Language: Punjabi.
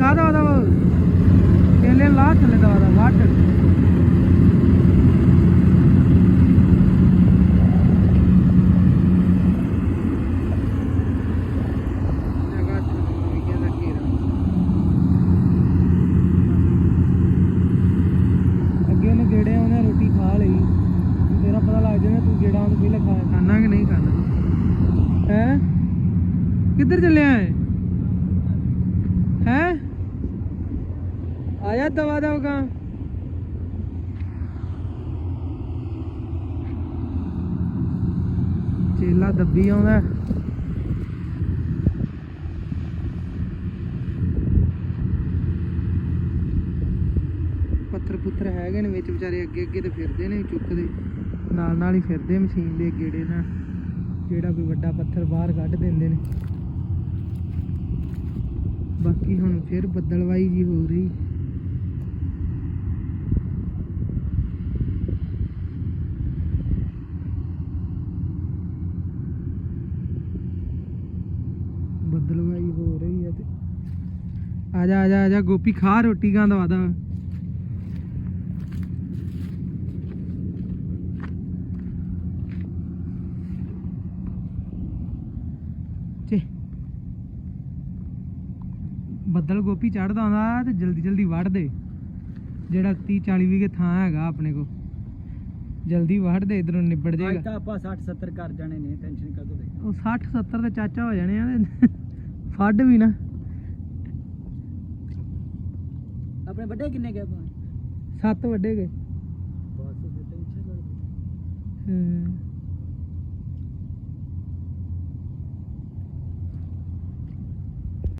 కాదు అదవు తెలియని లాచలేదు అదా వాటర్ ਕਿੱਧਰ ਚੱਲਿਆ ਹੈ ਆਇਆ ਦਵਾ ਦਵਗਾ ਚੇਲਾ ਦੱਬੀ ਆਉਂਦਾ ਪੱਥਰ ਪੁੱਥਰ ਹੈਗੇ ਨੇ ਵਿੱਚ ਵਿਚਾਰੇ ਅੱਗੇ ਅੱਗੇ ਤੇ ਫਿਰਦੇ ਨੇ ਚੁੱਕਦੇ। ਨਾਲ ਨਾਲ ਹੀ ਫਿਰਦੇ ਮਸ਼ੀਨ ਦੇ ਗੇੜੇ ਨਾਲ। ਜਿਹੜਾ ਕੋਈ ਵੱਡਾ ਪੱਥਰ ਬਾਹਰ ਕੱਢ ਦਿੰਦੇ ਨੇ। ਬਾਕੀ ਹੁਣ ਫਿਰ ਬੱਦਲਵਾਈ ਜੀ ਹੋ ਰਹੀ। ਬੱਦਲਵਾਈ ਹੋ ਰਹੀ ਹੈ ਤੇ। ਆ ਜਾ ਆ ਜਾ ਆ ਜਾ ਗੋਪੀ ਖਾ ਰੋਟੀ ਗਾਂ ਦਵਾ ਦਾ ਬੱਦਲ ਗੋਪੀ ਚੜਦਾ ਆਉਂਦਾ ਤੇ ਜਲਦੀ ਜਲਦੀ ਵੱਢ ਦੇ। ਜਿਹੜਾ 30 40 ਵੀਗੇ ਥਾਂ ਹੈਗਾ ਆਪਣੇ ਕੋ ਜਲਦੀ ਵੱਢ ਦੇ ਇਧਰੋਂ ਨਿਬੜ ਅੱਜ ਜਾਏਗਾ ਤਾਂ ਆਪਾਂ 60 70 ਕਰ ਜਾਣੇ ਨੇ ਟੈਨਸ਼ਨ ਕਦੋਂ ਦੇ ਉਹ 60 70 ਦੇ ਚਾਚਾ ਹੋ ਜਾਣੇ ਆ ਫੱਡ ਵੀ ਨਾ। ਆਪਣੇ ਵੱਡੇ ਕਿੰਨੇ ਗਏ ਸੱਤ ਵੱਡੇ ਗਏ। ਬਸ ਫਿਰ ਟੈਨਸ਼ਨ ਹਮ,